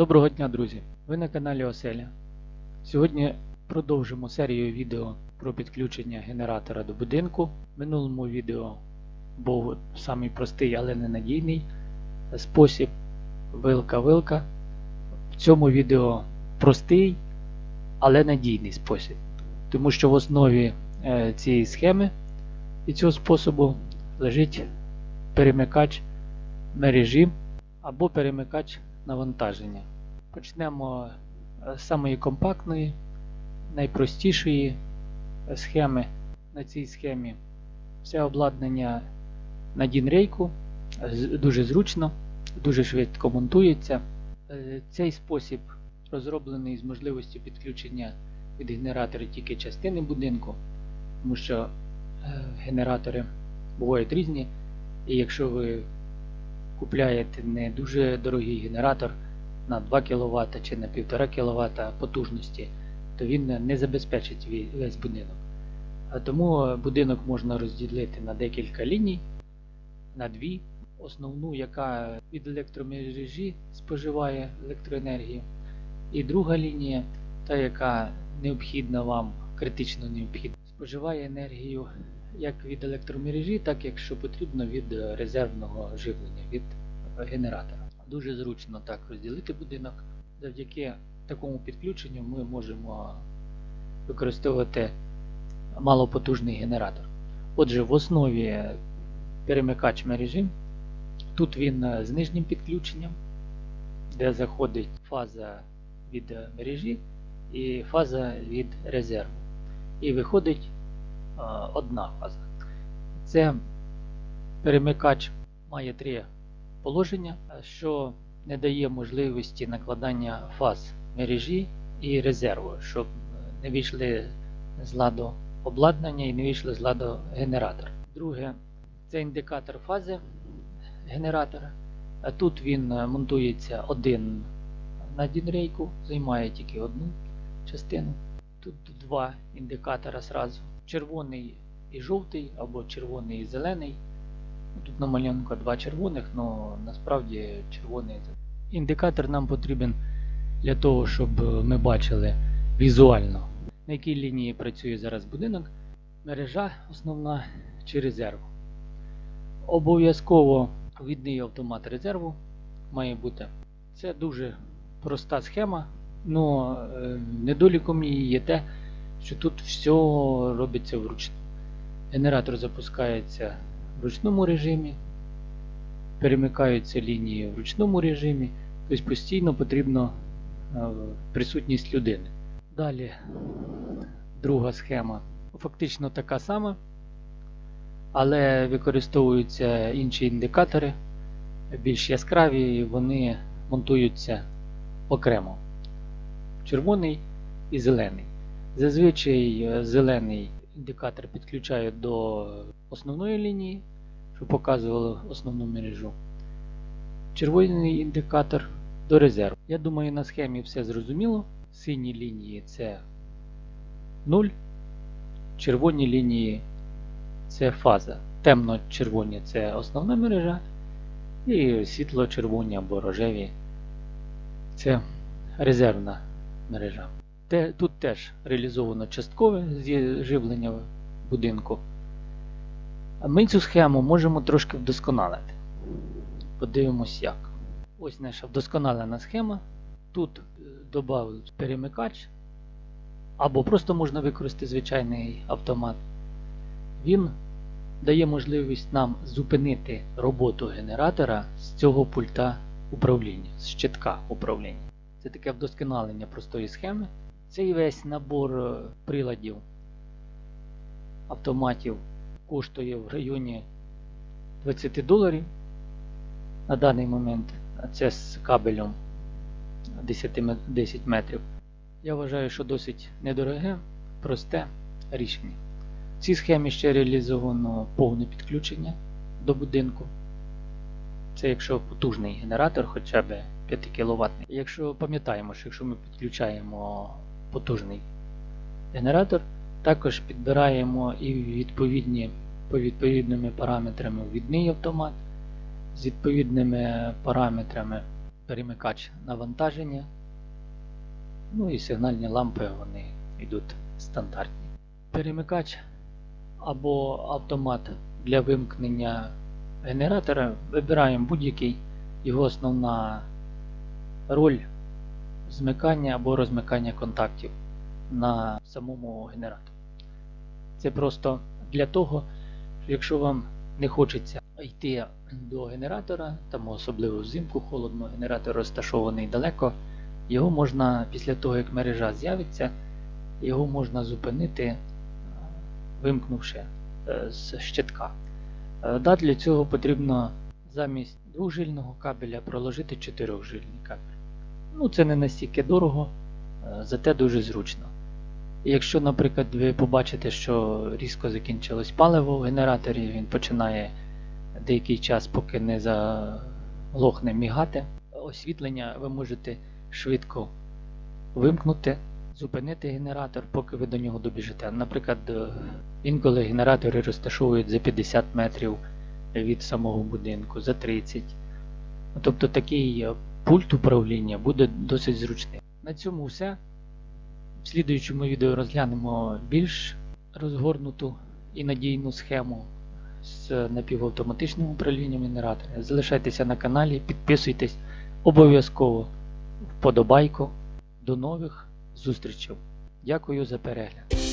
Доброго дня, друзі! Ви на каналі Оселя. Сьогодні продовжимо серію відео про підключення генератора до будинку. В минулому відео був самий простий, але ненадійний спосіб вилка-вилка. В цьому відео простий, але надійний спосіб. Тому що в основі е, цієї схеми і цього способу лежить перемикач мережі або перемикач навантаження. Почнемо е, з самої компактної, найпростішої е, схеми. На цій схемі все обладнання на дінрейку, з- дуже зручно, дуже швидко монтується. Е, Цей спосіб розроблений з можливістю підключення від генератора тільки частини будинку, тому що е, генератори бувають різні, і якщо ви купляєте не дуже дорогий генератор на 2 кВт чи на 1,5 кВт потужності, то він не забезпечить весь будинок. А тому будинок можна розділити на декілька ліній, на дві. Основну, яка від електромережі споживає електроенергію, і друга лінія, та яка необхідна вам, критично необхідна, споживає енергію як від електромережі, так якщо потрібно від резервного живлення, від генератора. Дуже зручно так розділити будинок. Завдяки такому підключенню ми можемо використовувати малопотужний генератор. Отже, в основі перемикач мережі. Тут він з нижнім підключенням, де заходить фаза від мережі і фаза від резерву. І виходить е, одна фаза. Це перемикач має три положення, е, що не дає можливості накладання фаз мережі і резерву, щоб е, не вийшли з ладу обладнання і не вийшли з ладу генератор. Друге, це індикатор фази генератора. Тут він монтується один на дінрейку, займає тільки одну частину. Тут два індикатора зразу. Червоний і жовтий, або червоний і зелений. Тут на малюнку два червоних, але насправді червоний. Індикатор нам потрібен для того, щоб е, ми бачили візуально, на якій лінії працює зараз будинок, мережа основна чи резерв. Обов'язково відний автомат резерву має бути. Це дуже проста схема, але недоліком її є те, що тут все робиться вручну. Генератор запускається в ручному режимі, перемикаються лінії в ручному режимі, тобто постійно потрібна е, присутність людини. Далі друга схема фактично така сама, але використовуються інші індикатори, більш яскраві, і вони монтуються окремо. Червоний і зелений. Зазвичай е, зелений індикатор підключають до основної лінії, щоб показувало основну мережу. Червоний індикатор до резерву. Я думаю, на схемі все зрозуміло. Сині лінії це 0, червоні лінії це фаза. Темно-червоні це основна мережа, і світло-червоні або рожеві це резервна мережа. Те, тут теж реалізовано часткове з'є- живлення будинку. Ми цю схему можемо трошки вдосконалити. Подивимось як. Ось наша вдосконалена схема. Тут е, додали перемикач, або просто можна використати звичайний автомат. Він дає можливість нам зупинити роботу генератора з цього пульта управління, з щитка управління. Це таке вдосконалення простої схеми. Цей весь набор е, приладів автоматів коштує в районі 20 доларів на даний момент. А Це з кабелем 10 10 метрів. Я вважаю, що досить недороге, просте рішення. В цій схемі ще реалізовано повне підключення до будинку. Це якщо потужний генератор, хоча б 5 кВт. Якщо пам'ятаємо, що якщо ми підключаємо потужний генератор, також підбираємо і відповідні по відповідними параметрами відний автомат з відповідними параметрами перемикач навантаження. Ну і сигнальні лампи вони йдуть стандартні. Перемикач або автомат для вимкнення генератора вибираємо будь-який. Його основна роль змикання або розмикання контактів на самому генераторі. Це просто для того, що якщо вам не хочеться йти до генератора, там особливо взимку холодно, генератор розташований далеко, його можна після того, як мережа з'явиться, його можна зупинити, е, вимкнувши е, з щитка. Е, Да, для цього потрібно замість двохжильного кабеля проложити чотирьохжильний кабель. Ну, це не настільки дорого, е, зате дуже зручно. Якщо, наприклад, ви побачите, що різко закінчилось паливо в генераторі, він починає деякий час, поки не заглохне мігати, освітлення ви можете швидко вимкнути, зупинити генератор, поки ви до нього добіжите. Наприклад, е, інколи генератори розташовують за 50 метрів від самого будинку, за 30. Тобто такий е, пульт управління буде досить зручним. На цьому все. В слідуючому відео розглянемо більш розгорнуту і надійну схему з напівавтоматичним управлінням генератора. Залишайтеся на каналі, підписуйтесь обов'язково вподобайку. До нових зустрічей. Дякую за перегляд.